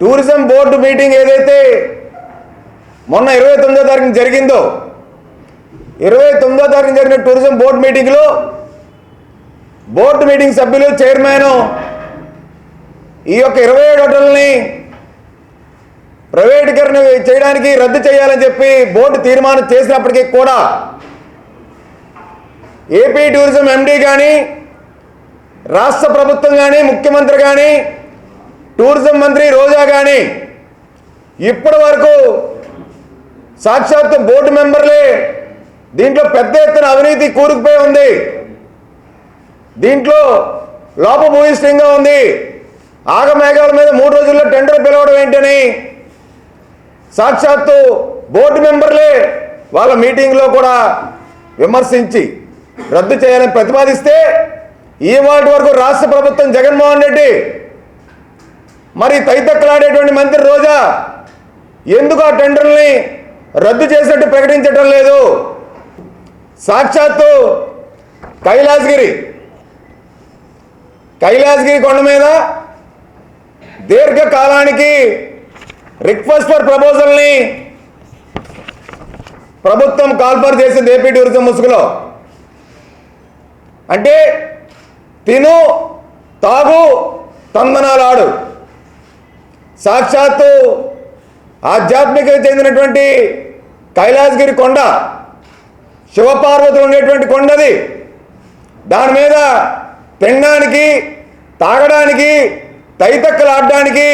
Tourism board meeting ఏదైతే మొన్న ఇరవై తొమ్మిదో తారీఖు జరిగిందో ఇరవై తొమ్మిదో తారీఖు జరిగిన టూరిజం బోర్డు మీటింగ్లో బోర్డు మీటింగ్ సభ్యులు చైర్మన్ ఈ యొక్క ఇరవై ఏడు హోటల్ని ప్రైవేటీకరణ చేయడానికి రద్దు చేయాలని చెప్పి బోర్డు తీర్మానం చేసినప్పటికీ కూడా ఏపీ టూరిజం ఎండీ కానీ రాష్ట్ర ప్రభుత్వం కానీ ముఖ్యమంత్రి కానీ టూరిజం మంత్రి రోజా కానీ ఇప్పటి వరకు సాక్షాత్తు బోర్డు మెంబర్లే దీంట్లో పెద్ద ఎత్తున అవినీతి కూరుకుపోయి ఉంది. దీంట్లో లోపభూయిష్టంగా ఉంది. ఆగమేఘాల మీద మూడు రోజుల్లో టెండర్ పిలవడం ఏంటని సాక్షాత్తు బోర్డు మెంబర్లే వాళ్ళ మీటింగ్లో కూడా విమర్శించి రద్దు చేయాలని ప్రతిపాదిస్తే ఈ వాటి వరకు రాష్ట్ర ప్రభుత్వం జగన్మోహన్ రెడ్డి మరి తైతక్కలాడేటువంటి మంత్రి రోజా ఎందుకు ఆ టెండర్ని రద్దు చేసినట్టు ప్రకటించటం లేదు? సాక్షాత్తు కైలాసగిరి కైలాసగిరి కొండ మీద దీర్ఘకాలానికి రిక్వెస్ట్ ఫర్ ప్రపోజల్ని ప్రభుత్వం కాల్పర్ చేసింది ఏపీ టూరిజం ముసుగులో. అంటే తిను తాగు తందనాలాడు. సాక్షాత్తు ఆధ్యాత్మిక చెందినటువంటి కైలాసగిరి కొండ శివపార్వతులు ఉండేటువంటి కొండది. దాని మీద తినడానికి తాగడానికి తైతక్కలు ఆడడానికి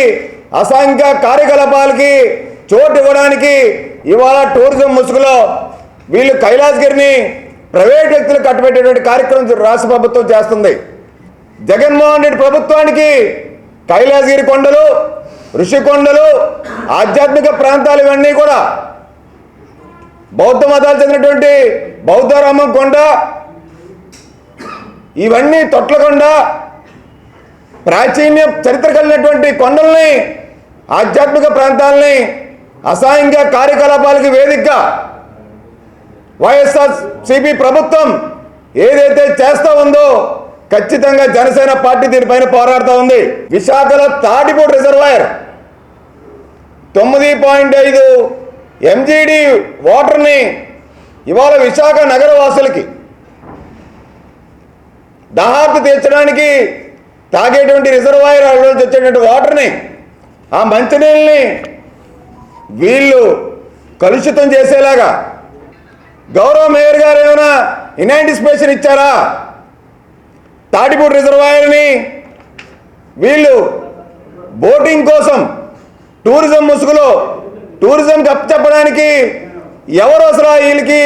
కార్యకలాపాలకి చోటు ఇవ్వడానికి ఇవాళ టూరిజం ముసుగులో వీళ్ళు కైలాసగిరిని ప్రైవేట్ వ్యక్తులు కట్టబెట్టేటువంటి కార్యక్రమం రాష్ట్ర ప్రభుత్వం చేస్తుంది. జగన్మోహన్ రెడ్డి ప్రభుత్వానికి కైలాసగిరి కొండలు ఋషికొండలు ఆధ్యాత్మిక ప్రాంతాలు ఇవన్నీ కూడా బౌద్ధ మతాలు చెందినటువంటి బౌద్ధరామం కొండ ఇవన్నీ తొట్లకొండ ప్రాచీన్య చరిత్ర కలిగినటువంటి కొండల్ని ఆధ్యాత్మిక ప్రాంతాలని అసాంఘిక కార్యకలాపాలకు వేదికగా వైఎస్ఆర్ సిపి ప్రభుత్వం ఏదైతే చేస్తూ ఉందో ఖచ్చితంగా జనసేన పార్టీ దీనిపైన పోరాడుతూ ఉంది. విశాఖలో తాటిపూడి రిజర్వాయర్ తొమ్మిది పాయింట్ ఐదు ఎంజీడి వాటర్ని ఇవాళ విశాఖ నగర వాసులకి దాహార్తి తీర్చడానికి తాగేటువంటి రిజర్వాయర్ నుంచి వచ్చేటువంటి వాటర్ని ఆ మంచినీళ్ళని వీళ్ళు కలుషితం చేసేలాగా గౌరవ మేయర్ గారు ఏమైనా ఇనాంటిసిపేషన్ ఇచ్చారా? తాటిపూడి రిజర్వాయర్ని వీళ్ళు బోటింగ్ కోసం టూరిజం ముసుగులో టూరిజం చెప్పడానికి ఎవరు అసలు వీళ్ళకి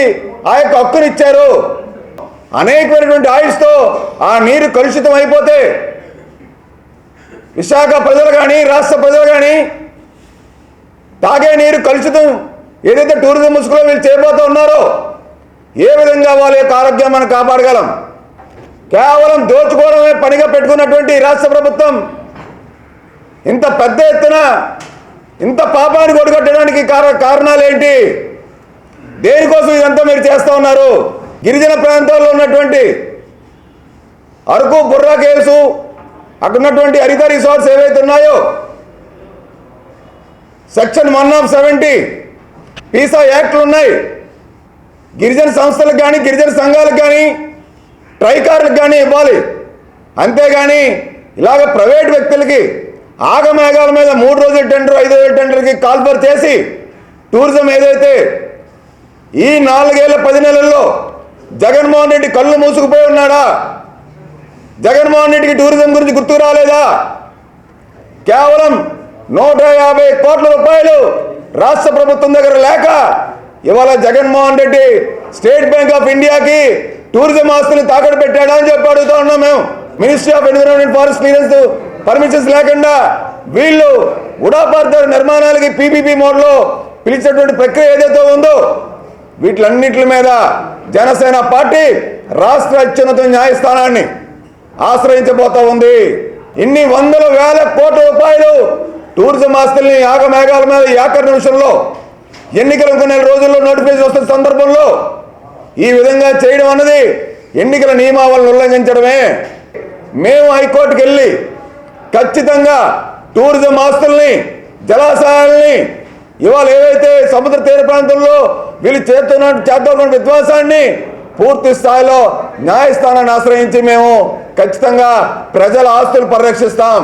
ఆ యొక్క హక్కునిచ్చారు అనేకమైనటువంటి ఆయిల్స్తో ఆ నీరు కలుషితం అయిపోతే విశాఖ ప్రజలు కానీ రాష్ట్ర ప్రజలు కానీ తాగే నీరు కలుషితం ఏదైతే టూరిజం ముసుగులో వీళ్ళు చేయబోతూ ఉన్నారో ఏ విధంగా వాళ్ళ యొక్క ఆరోగ్యం మనం కాపాడగలం? కేవలం దోచుకోవడమే పనిగా పెట్టుకున్నటువంటి రాష్ట్ర ప్రభుత్వం ఇంత పెద్ద ఎత్తున ఇంత పాపాన్ని కొడగట్టడానికి కారణాలు ఏంటి దేనికోసం ఇదంతా మీరు చేస్తూ ఉన్నారు? గిరిజన ప్రాంతాల్లో ఉన్నటువంటి అరకు బుర్రా కేవ్స్ అక్కడ ఉన్నటువంటి హరిత రిసార్ట్స్ ఏవైతే ఉన్నాయో section one of seventy PESA యాక్ట్లు ఉన్నాయి గిరిజన సంస్థలకు కానీ గిరిజన సంఘాలకు కానీ ట్రైకార్లకు కానీ ఇవ్వాలి. అంతేగాని ఇలాగ ప్రైవేట్ వ్యక్తులకి ఆగమేఘాల మీద మూడు రోజుల టెండర్ ఐదు రోజుల టెండర్కి కాల్ఫర్ చేసి టూరిజం ఏదైతే ఈ నాలుగేళ్ళ పది నెలల్లో జగన్మోహన్ రెడ్డి కళ్ళు మూసుకుపోయి ఉన్నాడా? జగన్మోహన్ రెడ్డికి టూరిజం గురించి గుర్తుకు రాలేదా? కేవలం నూట యాభై కోట్ల రూపాయలు రాష్ట్ర ప్రభుత్వం దగ్గర లేక ఇవాళ Jaganmohan Reddy State Bank of ఇండియాకి టూరిజం ఆస్తులు తాకట్టు పెట్టాడా అని చెప్పి అడుగుతా ఉన్నాం మేము. Ministry of environment forest clearance permissions లేకుండా వీళ్ళు ఉడాపార్థ నిర్మాణాలకి పీపీపీ మోడ్లో పిలిచేటువంటి ప్రక్రియ ఏదైతే ఉందో వీటిలన్నింటి మీద జనసేన పార్టీ రాష్ట్ర అత్యున్నత న్యాయస్థానాన్ని ఆశ్రయించబోతా ఉంది. ఇన్ని వందల వేల కోట్ల రూపాయలు టూరిజం ఆస్తుల్ని యాగమేఘాల మీద ఈ నిమిషంలో ఎన్నికలకు కొన్ని రోజుల్లో నోటిఫికేషన్ వస్తున్న సందర్భంలో ఈ విధంగా చేయడం అన్నది ఎన్నికల నియమావళిని ఉల్లంఘించడమే. మేము హైకోర్టుకు వెళ్ళి ఖచ్చితంగా టూరిజం ఆస్తుల్ని జలాశయాల్ని ఇవాళ ఏవైతే సముద్ర తీర ప్రాంతంలో వీళ్ళు చేస్తున్న చేద్దాం విధ్వంసాన్ని పూర్తి స్థాయిలో న్యాయస్థానాన్ని ఆశ్రయించి మేము ఖచ్చితంగా ప్రజల ఆస్తులు పరిరక్షిస్తాం.